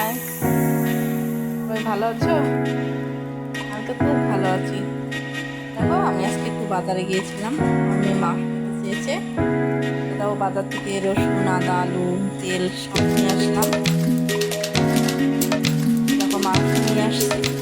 High. সবাই ভালো আছো? আমি তো খুব ভালো আছি। দেখো, আমি আজকে একটু বাজারে গিয়েছিলাম। আমি মা চেয়েছে। তাও বাজার থেকে রসুন, আদা, আলু, তেল সব নিয়ে আসলাম। দেখো, মাছ নিয়ে আসছি।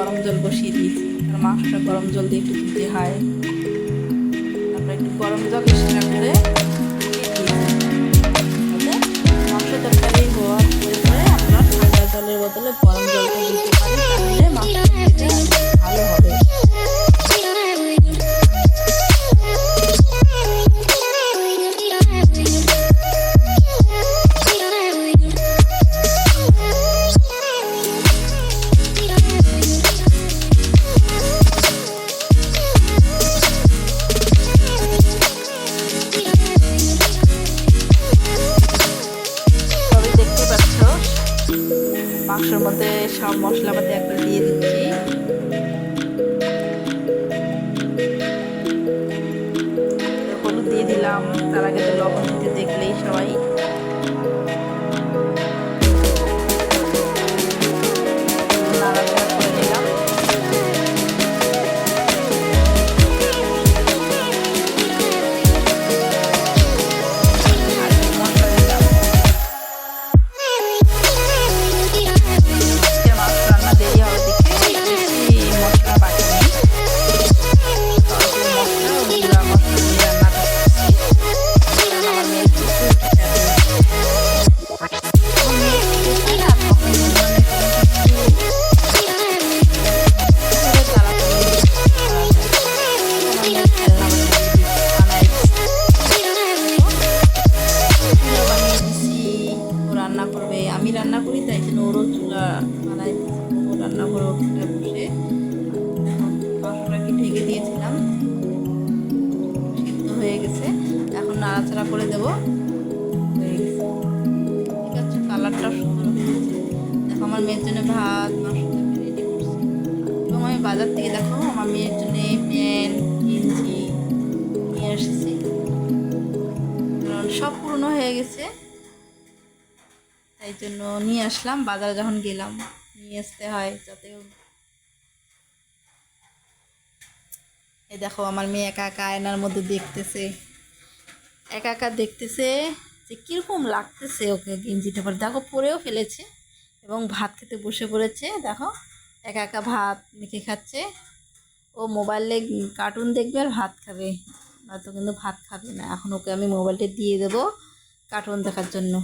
গরম জল বসিয়ে দিয়েছি আর মাংসটা গরম জল দিয়ে একটু দিতে হয়। তারপরে একটু গরম জল এক্সট্রা করে মাংসের মধ্যে সব মশলাপাতি একবার দিয়ে দিচ্ছি। হলুদ দিয়ে দিলাম, তার আগে তো লবণ দিতে দেখলেই সবাই। ও রান্না করে বসে। মাংসটাকে ঢেকে দিয়েছিলাম? সিদ্ধ হয়ে গেছে। এখন নাড়াচাড়া করে দেব। হয়ে ঠিক আছে, কালারটা সুন্দর দেখো, আমার মেয়ের জন্য ভাত মাংস রেডি করছি। এবং আমি বাজার থেকে, দেখো, আমার মেয়ের জন্য প্যান্ট গেঞ্জি নিয়ে এসেছি। সব পুরনো হয়ে গেছে। তাই জন্য নিয়ে আসলাম। বাজারে যখন গেলাম, নিয়ে আসতে হয় যাতে এ দেখো, আমার মেয়ে একা একা আয়নার মধ্যে দেখতেছে। একা একা দেখতেছে যে কীরকম লাগতেছে ওকে গেঞ্জিটা পরে। দেখো, পরেও ফেলেছে এবং ভাত খেতে বসে পড়েছে। দেখো, একা একা ভাত মেখে খাচ্ছে। ও মোবাইলে কার্টুন দেখবে আর ভাত খাবে। নয়তো কিন্তু ভাত খাবে না। এখন ওকে আমি মোবাইলটা দিয়ে দেবো কার্টুন দেখার জন্য।